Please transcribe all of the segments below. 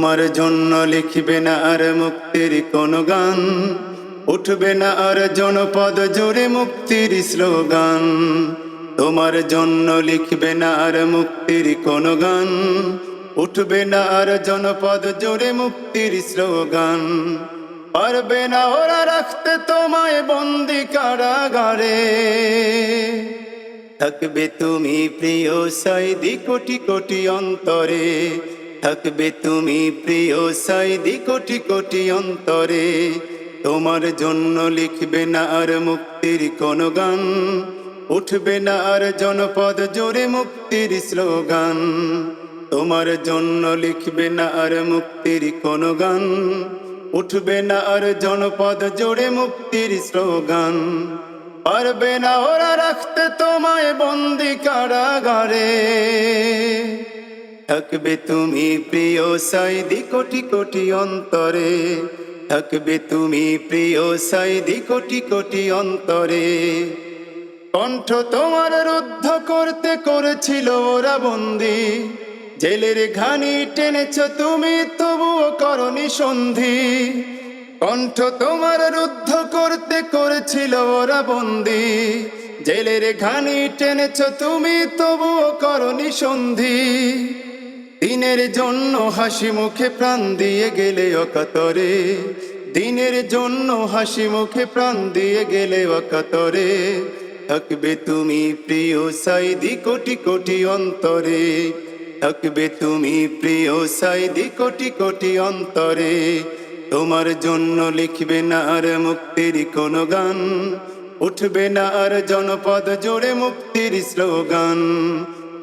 তোমার জন্য লিখবে না আর মুক্তির কোন গান। উঠবে না আর জনপদ জোরে মুক্তির স্লোগান। তোমার জন্য লিখবে না আর মুক্তির কোন গান। উঠবে না আর জনপদ জোরে মুক্তির স্লোগান। পারবে না ওরা রাখতে তোমায় বন্দি কারাগারে। থাকবে তুমি প্রিয় সাইদি কোটি কোটি অন্তরে। থাকবে তুমি প্রিয় সাইদি কোটি কোটি অন্তরে। তোমার জন্য লিখবে না আর মুক্তির কোন গান। উঠবে না আর জনপদ জোরে মুক্তির স্লোগান। তোমার জন্য লিখবে না আর মুক্তির কোন গান। উঠবে না আর জনপদ জোরে মুক্তির স্লোগান। পারবে না ওরা রাখতে তোমায় বন্দি কারাগারে। থাকবে তুমি প্রিয় সাইদি কোটি কোটি অন্তরে। থাকবে তুমি প্রিয় সাইদি কোটি কোটি অন্তরে। কণ্ঠ তোমার রুদ্ধ করতে করেছিল ওরা বন্দি। জেলের ঘানি টেনেছ তুমি, তবুও করনি সন্ধি। কণ্ঠ তোমার রুদ্ধ করতে করেছিল ওরা বন্দি। জেলের ঘানি টেনেছ তুমি, তবুও করনি সন্ধি। দিনের জন্য হাসি মুখে প্রাণ দিয়ে গেলে অকাতরে। দিনের জন্য হাসি মুখে প্রাণ দিয়ে গেলে অকাতরে। থাকবে তুমি প্রিয় সাইদি কোটি কোটি অন্তরে। থাকবে তুমি প্রিয় সাইদি কোটি কোটি অন্তরে। তোমার জন্য লিখবে না আর মুক্তির কোন গান। উঠবে না আর জনপদ জোড়ে মুক্তির স্লোগান।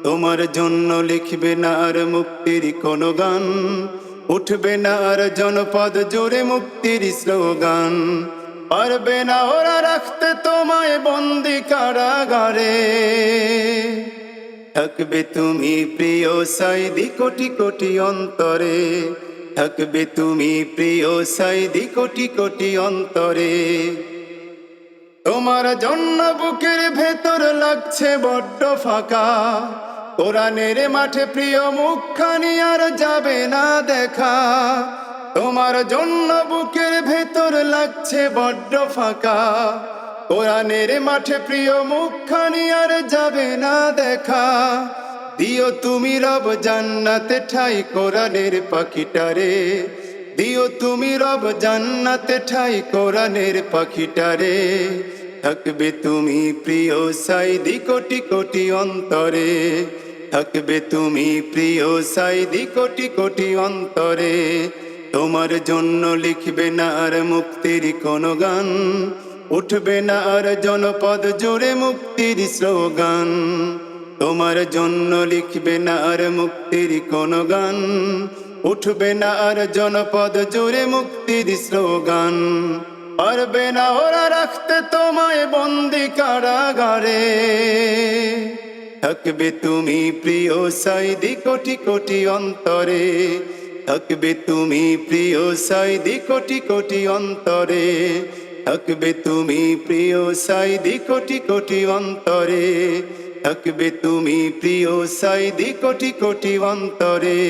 তোমার জন্য লিখবে না আর মুক্তির কোন গান। উঠবে না আর জনপদ জোরে মুক্তির স্লোগান। পারবে না ওরা রাখতে তোমায় বন্দি কারাগারে। থাকবে তুমি প্রিয় সাইদি কোটি কোটি অন্তরে। থাকবে তুমি প্রিয় সাইদি কোটি কোটি অন্তরে। তোমার জন্য বুকের ভেতর লাগছে বড্ড ফাঁকা। কোরআনের মাঠে প্রিয় মুখখানি আর যাবে না দেখা। তোমার জন্য বুকের ভেতর লাগছে বড্ড ফাঁকা। কোরআনের মাঠে প্রিয় মুখখানি আর যাবে না দেখা। দিও তুমি রব জান্নাতে ঠাই কোরআনের পাখিটারে দিও তুমি রব জান্নাতে ঠাই কোরআনের পাখিটারে থাকবে তুমি প্রিয় সাইদি কোটি কোটি অন্তরে। থাকবে তুমি প্রিয় সাইদি কোটি কোটি অন্তরে। তোমার জন্য লিখবে না আর মুক্তির কোন গান, উঠবে না আর জনপদ জোরে মুক্তির স্লোগান। তোমার জন্য লিখবে না আর মুক্তির কোন গান, উঠবে না আর জনপদ জোরে মুক্তির স্লোগান। পারবে না ওরা রাখতে তোমায় বন্দি কারাগারে। থাকবে তুমি প্রিয় সাইদি কোটি কোটি অন্তরে। থাকবে তুমি প্রিয় সাইদি কোটি কোটি অন্তরে। থাকবে তুমি প্রিয় সাইদি কোটি কোটি অন্তরে। থাকবে তুমি প্রিয় সাইদি কোটি কোটি অন্তরে।